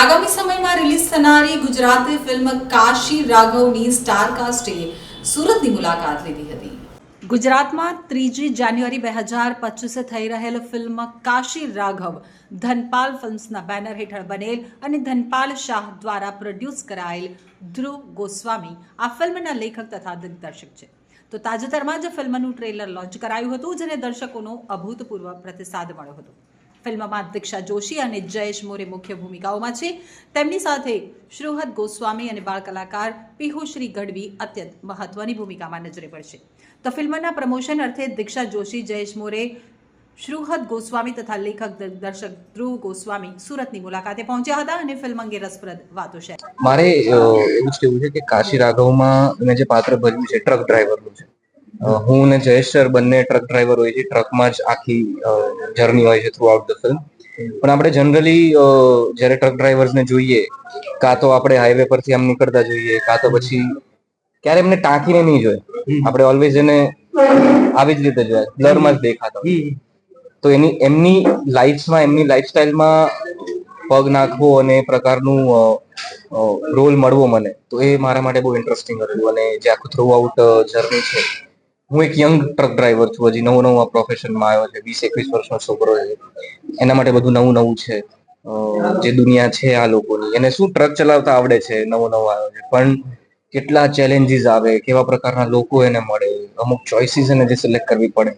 આગામી સમયમાં રિલીઝ થનારી ગુજરાતી ફિલ્મ કાશી રાઘવની સ્ટારકાસ્ટે સુરતની મુલાકાત લીધી હતી. ગુજરાતમાં ત્રીજી જાન્યુઆરી બે હજાર પચીસે થઈ રહેલ ફિલ્મ કાશી રાઘવ ધનપાલ ફિલ્મ્સના બેનર હેઠળ બનેલ અને ધનપાલ શાહ દ્વારા પ્રોડ્યુસ કરાયેલ ધ્રુવ ગોસ્વામી આ ફિલ્મના લેખક તથા દિગ્દર્શક છે. તો તાજેતરમાં જ ફિલ્મનું ટ્રેલર લોન્ચ કરાયું હતું, જેને દર્શકોનો અભૂતપૂર્વ પ્રતિસાદ મળ્યો હતો. ફિલ્મમાં દીક્ષા જોશી અને જયેશ મોરે મુખ્ય ભૂમિકાઓમાં છે. તેમની સાથે શ્રુહદ ગોસ્વામી અને બાળ કલાકાર પિહુશ્રી ગઢવી અત્યંત મહત્વની ભૂમિકામાં નજરે પડશે. તો ફિલ્મના પ્રમોશન અર્થે દીક્ષા જોશી, જયેશ મોરે શ્રુહદ ગોસ્વામી તથા લેખક દર્શક ધ્રુવ ગોસ્વામી સુરતની મુલાકાતે પહોંચ્યા હતા અને ફિલ્મ અંગે રસપ્રદ વાતો છે મારે એવું જ કહેવું છે કે કાશી રાઘવમાં મેં જે પાત્ર ભજવ્યું છે, ટ્રક ડ્રાઈવરનું છે. હું અને જયેશ સર બંને ટ્રક ડ્રાઈવર હોય છે. ટ્રકમાં જ આખી જર્ની હોય છે થ્રુ આઉટ ધ ફિલ્મ પણ આપણે જનરલી જ્યારે ટ્રક ડ્રાઈવર્સને જોઈએ કાં તો આપણે હાઈવે પરથી આમ નીકળતા જોઈએ કાં તો પછી ક્યારે એમને ટાંકીને નહીં જોઈએ આપણે ઓલવેઝ એને આવી જ રીતે જોયા. બ્લરમાં જ દેખાતા. તો એની એમની લાઈફમાં એમની લાઈફસ્ટાઈલમાં પગ નાખવો અને એ પ્રકારનું રોલ મળવો મને તો એ મારા માટે બહુ ઇન્ટરેસ્ટિંગ હતું. અને જે આખું થ્રુ આઉટ જર્ની છે હું એક યંગ ટ્રક ડ્રાઈવર છું, હજી નવો નવો પ્રોફેશનમાં આવ્યો છે, વીસ એકવીસ વર્ષનો છોકરો છે. એના માટે બધું નવું નવું છે. જે દુનિયા છે આ લોકોની. એને શું ટ્રક ચલાવતા આવડે છે, નવો નવો આવ્યો છે. પણ કેટલા ચેલેન્જીસ આવે, કેવા પ્રકારના લોકો એને મળે, અમુક ચોઇસીસ એને જે સિલેક્ટ કરવી પડે.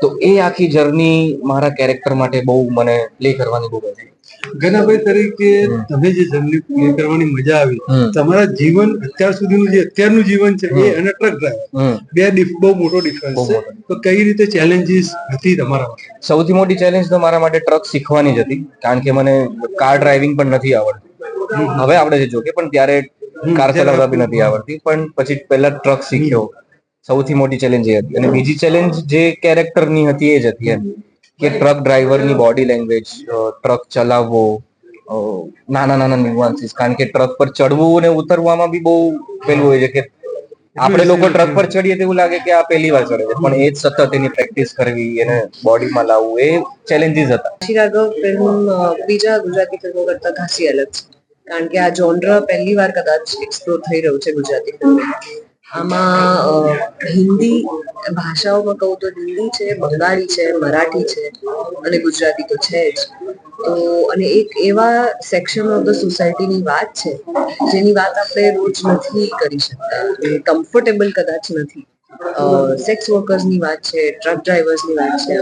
તો એ આખી જર્ની મારા કેરેક્ટર માટે બહુ મને પ્લે કરવાની બહુ ગમી ગનાભાઈ તરીકે તમે જે જર્ની પૂરી કરવાની મજા આવી. તમારા જીવન અત્યાર સુધીનું જે અત્યારનું જીવન છે એ અને ટ્રક ડ્રાઈવર બે બહુ મોટો ડિફરન્સ છે. તો કઈ રીતે ચેલેન્જીસ હતી તમારા માટે? સૌથી મોટી ચેલેન્જ તો મારા માટે ટ્રક શીખવાની જ હતી. કારણ કે મને કાર ડ્રાઇવિંગ પણ નથી આવડતું. હવે આવડે છે જોકે પણ ત્યારે કાર ચલાવતા બી નથી આવડતી. પણ પછી પહેલા ટ્રક શીખ્યો. સૌથી મોટી ચેલેન્જ એ હતી. અને બીજી ચેલેન્જ જે કેરેક્ટરની હતી એ જ હતી એમ. કે ટ્રક ડ્રાઈવરની બોડી લેંગ્વેજ ટ્રક ચલાવવો નાના નાના ન્યુઆન્સીસ કારણ કે ટ્રક પર ચડવું અને ઉતરવામાં બી બહુ પેલું હોય છે કે આપણે લોકો ટ્રક પર ચડીએ તો એવું લાગે કે આ પહેલી વાર ચડે છે. પણ એ જ સતત એની પ્રેક્ટિસ કરવી એને બોડીમાં લાવવું એ ચેલેન્જીસ હતા. પછી રાઘવ ફિલ્મ બીજા ગુજરાતી ફિલ્મો કરતા ખાસી અલગ છે. કારણ કે આ જોનર પહેલી વાર કદાચ એક્સપ્લોર થઈ રહ્યું છે ગુજરાતી ફિલ્મમાં આમાં હિન્દી ભાષાઓમાં કહું તો હિન્દી છે, બંગાળી છે, મરાઠી છે અને ગુજરાતી તો છે જ. તો, અને એક એવા સેક્શન ઓફ ધ સોસાયટીની વાત છે, જેની વાત આપણે રોજ નથી કરી શકતા કમ્ફર્ટેબલ કદાચ નથી. સેક્સ વર્કર્સની વાત છે ટ્રક ડ્રાઈવર્સની વાત છે.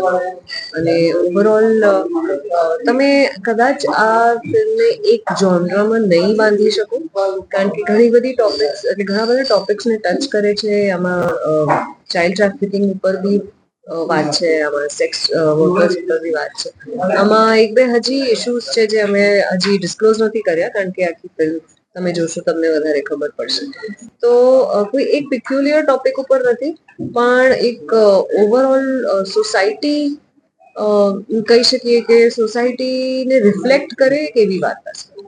અને ઓવરઓલ તમે કદાચ આ ફિલ્મને એક જોનરામાં નહીં બાંધી શકો, કારણ કે ઘણી બધી ટોપિક્સ એટલે ઘણા બધા ટોપિક્સને ટચ કરે છે. આમાં ચાઇલ્ડ ટ્રાફિકિંગ ઉપર બી વાત છે, આમાં સેક્સ વર્કર્સ ઉપર બી વાત છે. આમાં એક બે હજી ઇશ્યુઝ છે જે અમે હજી ડિસ્ક્લોઝ નથી કર્યા, કારણ કે આખી ફિલ્મ તમે જોશો, તમને વધારે ખબર પડશે. તો કોઈ એક પિક્યુલિયર ટોપિક ઉપર નથી, પણ એક ઓવરઓલ સોસાયટી કહી શકીએ કે સોસાયટીને રિફ્લેક્ટ કરે એક એવી વાત હશે